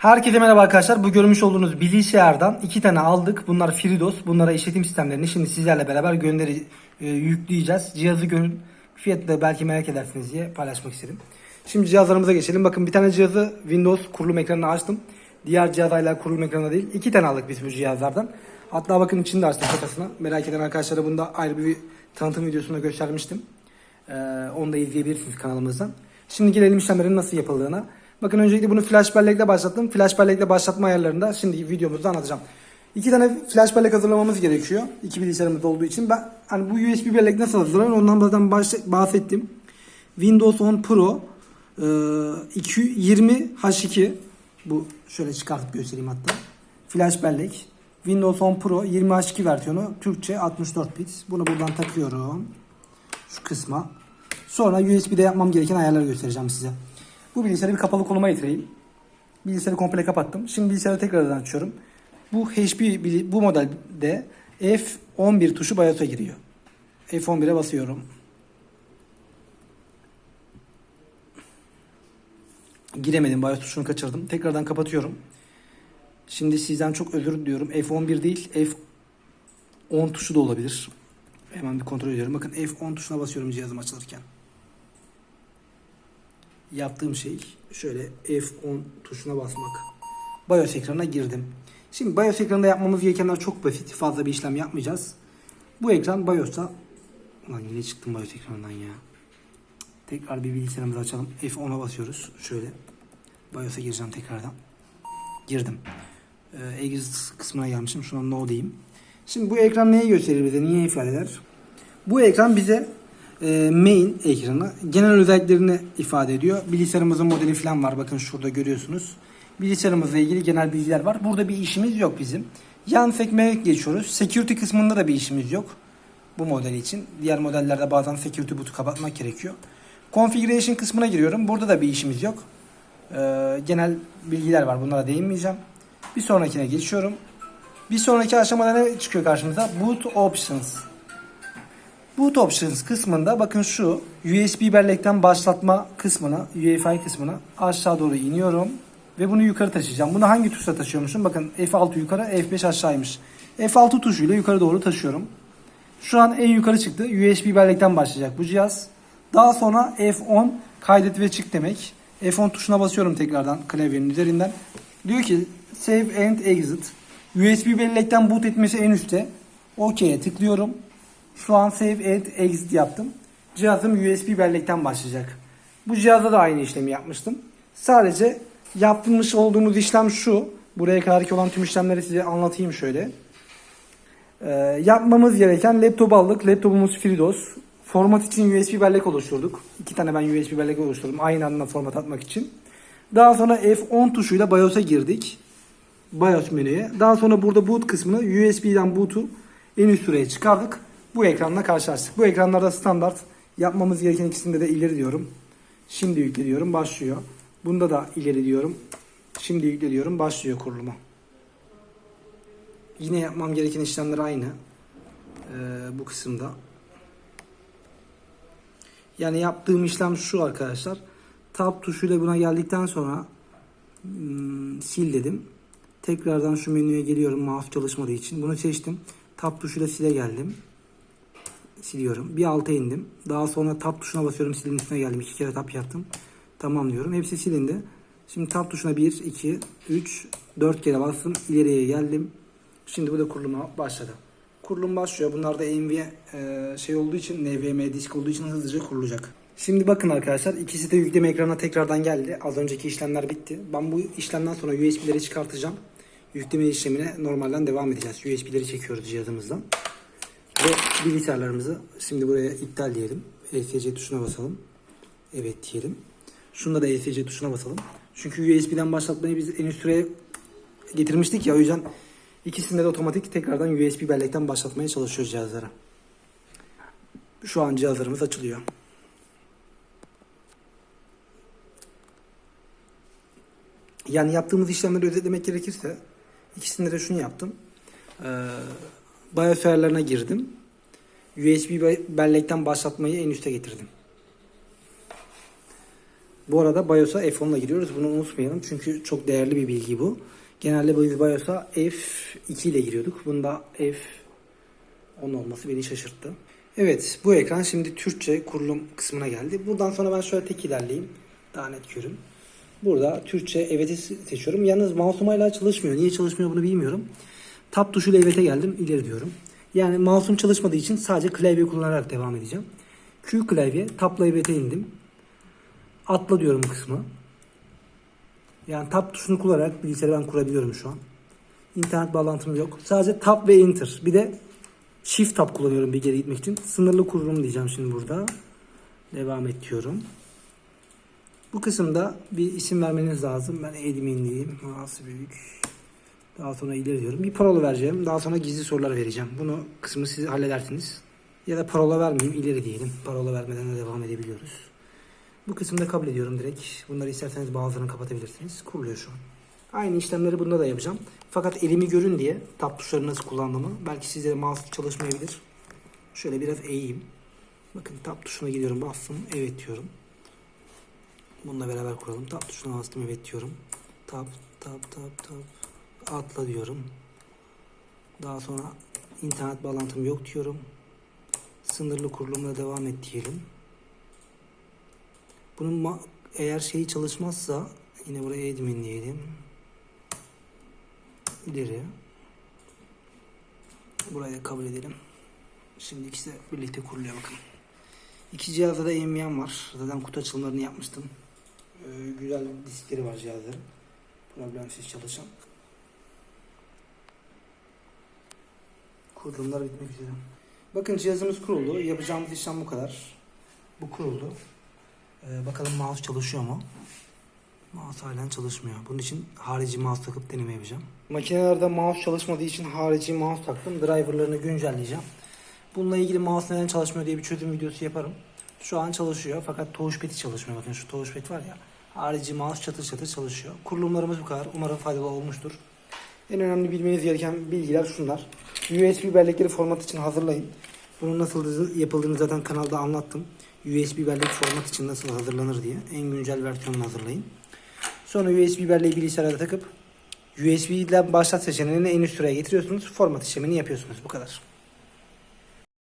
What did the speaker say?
Herkese merhaba arkadaşlar. Bu görmüş olduğunuz bilgisayardan iki tane aldık. Bunlar FreeDOS. Bunlara işletim sistemlerini şimdi sizlerle beraber gönderi e, yükleyeceğiz. Cihazı görün. Fiyatı da belki merak edersiniz diye paylaşmak istedim. Şimdi cihazlarımıza geçelim. Bakın bir tane cihazı Windows kurulum ekranını açtım. Diğer cihaz hala kurulum ekranı değil. İki tane aldık biz bu cihazlardan. Hatta bakın içinde açtım kafasına. Merak eden arkadaşlara bunu da ayrı bir tanıtım videosunda göstermiştim. Ee, onu da izleyebilirsiniz kanalımızdan. Şimdi gelelim işlemlerin nasıl yapıldığına. Bakın öncelikle bunu flash bellekle başlattım. Flash bellekle başlatma ayarlarında şimdi videomuzda anlatacağım. İki tane flash bellek hazırlamamız gerekiyor. İki bilgisayarımız olduğu için. Ben hani bu USB bellek nasıl hazırlanır ondan zaten bahsettim. Windows 10 Pro e, 220 H2 bu şöyle çıkartıp göstereyim hatta. Flash bellek. Windows 10 Pro 20 H2 versiyonu Türkçe 64 bit. Bunu buradan takıyorum. Şu kısma. Sonra USB'de yapmam gereken ayarları göstereceğim size. Bu bilgisayarı bir kapalı konuma getireyim. Bilgisayarı komple kapattım. Şimdi bilgisayarı tekrardan açıyorum. Bu HP bu modelde F11 tuşu BIOS'a giriyor. F11'e basıyorum. Giremedim. BIOS tuşunu kaçırdım. Tekrardan kapatıyorum. Şimdi sizden çok özür diliyorum. F11 değil F10 tuşu da olabilir. Hemen bir kontrol ediyorum. Bakın F10 tuşuna basıyorum cihazım açılırken. Yaptığım şey şöyle F10 tuşuna basmak. BIOS ekranına girdim. Şimdi BIOS ekranında yapmamız gerekenler çok basit. Fazla bir işlem yapmayacağız. Bu ekran BIOS'ta Ulan yine çıktım BIOS ekranından ya. Tekrar bir bilgisayarımızı açalım. F10'a basıyoruz. Şöyle. BIOS'a gireceğim tekrardan. Girdim. Ee, exit kısmına gelmişim. Şuna no diyeyim. Şimdi bu ekran neyi gösterir bize? Niye ifade eder? Bu ekran bize e, main ekranı genel özelliklerini ifade ediyor. Bilgisayarımızın modeli falan var. Bakın şurada görüyorsunuz. Bilgisayarımızla ilgili genel bilgiler var. Burada bir işimiz yok bizim. Yan sekmeye geçiyoruz. Security kısmında da bir işimiz yok. Bu model için. Diğer modellerde bazen security boot'u kapatmak gerekiyor. Configuration kısmına giriyorum. Burada da bir işimiz yok. Ee, genel bilgiler var. Bunlara değinmeyeceğim. Bir sonrakine geçiyorum. Bir sonraki aşamada ne çıkıyor karşımıza? Boot Options. Boot Options kısmında bakın şu USB bellekten başlatma kısmına, UEFI kısmına aşağı doğru iniyorum ve bunu yukarı taşıyacağım. Bunu hangi tuşla taşıyormuşum? Bakın F6 yukarı, F5 aşağıymış. F6 tuşuyla yukarı doğru taşıyorum. Şu an en yukarı çıktı. USB bellekten başlayacak bu cihaz. Daha sonra F10 kaydet ve çık demek. F10 tuşuna basıyorum tekrardan klavyenin üzerinden. Diyor ki Save and Exit. USB bellekten boot etmesi en üstte. OK'ye tıklıyorum. Şu an Save and Exit yaptım. Cihazım USB bellekten başlayacak. Bu cihazda da aynı işlemi yapmıştım. Sadece yapmış olduğumuz işlem şu. Buraya kadarki olan tüm işlemleri size anlatayım şöyle. Ee, yapmamız gereken laptop aldık. Laptopumuz FreeDOS. Format için USB bellek oluşturduk. İki tane ben USB bellek oluşturdum. Aynı anda format atmak için. Daha sonra F10 tuşuyla BIOS'a girdik. BIOS menüye. Daha sonra burada boot kısmını USB'den boot'u en üst sıraya çıkardık. Bu ekranla karşılaştık. Bu ekranlarda standart. Yapmamız gereken ikisinde de ileri diyorum. Şimdi yükle diyorum. Başlıyor. Bunda da ileri diyorum. Şimdi yükle diyorum. Başlıyor kuruluma. Yine yapmam gereken işlemler aynı. Ee, bu kısımda. Yani yaptığım işlem şu arkadaşlar. Tab tuşuyla buna geldikten sonra hmm, sil dedim. Tekrardan şu menüye geliyorum mouse çalışmadığı için. Bunu seçtim. Tab tuşuyla sile geldim. Siliyorum. Bir alta indim. Daha sonra tab tuşuna basıyorum. Silin üstüne geldim. İki kere tab yaptım. Tamam diyorum. Hepsi silindi. Şimdi tab tuşuna 1, 2, 3, 4 kere bastım. İleriye geldim. Şimdi bu da kuruluma başladı. Kurulum başlıyor. Bunlar da NVMe e, şey olduğu için, NVMe disk olduğu için hızlıca kurulacak. Şimdi bakın arkadaşlar ikisi de yükleme ekranına tekrardan geldi. Az önceki işlemler bitti. Ben bu işlemden sonra USB'leri çıkartacağım. Yükleme işlemine normalden devam edeceğiz. USB'leri çekiyoruz cihazımızdan. Ve bilgisayarlarımızı şimdi buraya iptal diyelim. ESC tuşuna basalım. Evet diyelim. Şunda da ESC tuşuna basalım. Çünkü USB'den başlatmayı biz en üst sıraya getirmiştik ya o yüzden ikisinde de otomatik tekrardan USB bellekten başlatmaya çalışıyoruz cihazlara. Şu an cihazlarımız açılıyor. Yani yaptığımız işlemleri özetlemek gerekirse ikisinde de şunu yaptım. Ee, BIOS girdim. USB be- bellekten başlatmayı en üste getirdim. Bu arada BIOS'a F10 ile giriyoruz. Bunu unutmayalım çünkü çok değerli bir bilgi bu. Genelde biz BIOS'a F2 ile giriyorduk. Bunda F10 olması beni şaşırttı. Evet bu ekran şimdi Türkçe kurulum kısmına geldi. Buradan sonra ben şöyle tek ilerleyeyim. Daha net görün. Burada Türkçe evet'i seçiyorum. Yalnız mouse'um hala çalışmıyor. Niye çalışmıyor bunu bilmiyorum. Tab tuşuyla evet'e geldim. ileri diyorum. Yani mouse'um çalışmadığı için sadece klavye kullanarak devam edeceğim. Q klavye, tabla evet'e indim. Atla diyorum kısmı. Yani tab tuşunu kullanarak bilgisayarı ben kurabiliyorum şu an. İnternet bağlantım yok. Sadece tab ve enter. Bir de shift tab kullanıyorum bir geri gitmek için. Sınırlı kururum diyeceğim şimdi burada. Devam et diyorum. Bu kısımda bir isim vermeniz lazım. Ben admin diyeyim. Nasıl büyük. Daha sonra ileri diyorum. Bir parola vereceğim. Daha sonra gizli sorular vereceğim. Bunu kısmı siz halledersiniz. Ya da parola vermeyeyim. ileri diyelim. Parola vermeden de devam edebiliyoruz. Bu kısımda kabul ediyorum direkt. Bunları isterseniz bazılarını kapatabilirsiniz. Kuruluyor şu an. Aynı işlemleri bunda da yapacağım. Fakat elimi görün diye tab tuşlarını nasıl kullandığımı. Belki sizde mouse çalışmayabilir. Şöyle biraz eğeyim. Bakın tab tuşuna gidiyorum bastım. Evet diyorum. Bununla beraber kuralım. Tab tuşuna bastım evet diyorum. Tab tab tab tab. Atla diyorum. Daha sonra internet bağlantım yok diyorum. Sınırlı kurulumla devam et diyelim. Bunun eğer şeyi çalışmazsa yine buraya admin diyelim. İleri. Burayı da kabul edelim. Şimdi ikisi de birlikte kuruluyor bakın. İki cihazda da NVMe var. Zaten kutu açılımlarını yapmıştım. Ee, güzel diskleri var cihazların. Problemsiz çalışan. Kurulumlar bitmek üzere. Bakın cihazımız kuruldu. Yapacağımız işlem bu kadar. Bu kuruldu. Ee, bakalım mouse çalışıyor mu? Mouse halen çalışmıyor. Bunun için harici mouse takıp deneme yapacağım. Makinelerde mouse çalışmadığı için harici mouse taktım. Driverlarını güncelleyeceğim. Bununla ilgili mouse neden çalışmıyor diye bir çözüm videosu yaparım. Şu an çalışıyor fakat touchpad'i çalışmıyor. Bakın şu touchpad var ya. Harici mouse çatır çatır çalışıyor. Kurulumlarımız bu kadar. Umarım faydalı olmuştur. En önemli bilmeniz gereken bilgiler şunlar. USB bellekleri format için hazırlayın. Bunun nasıl yapıldığını zaten kanalda anlattım. USB bellek format için nasıl hazırlanır diye. En güncel versiyonunu hazırlayın. Sonra USB belleği bilgisayara takıp USB ile başlat seçeneğini en üst sıraya getiriyorsunuz. Format işlemini yapıyorsunuz. Bu kadar.